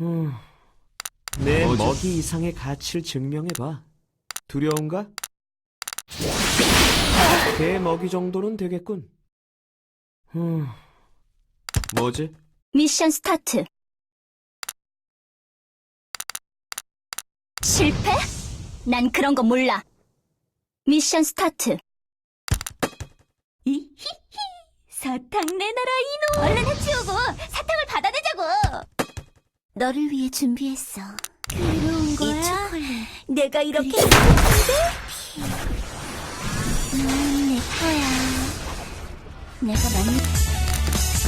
음, 내 뭐지? 먹이 이상의 가치를 증명해봐. 두려운가? 개 먹이 정도는 되겠군. 음, 뭐지? 미션 스타트. 실패? 난 그런 거 몰라. 미션 스타트. 이히히! 사탕 내놔라, 이놈! 얼른 해치우고 사탕을 받아내자고! 너를 위해 준비했어. 그런 거야? 이 초콜릿. 내가 이렇게 행복한데? 넌내 거야. 내가 만든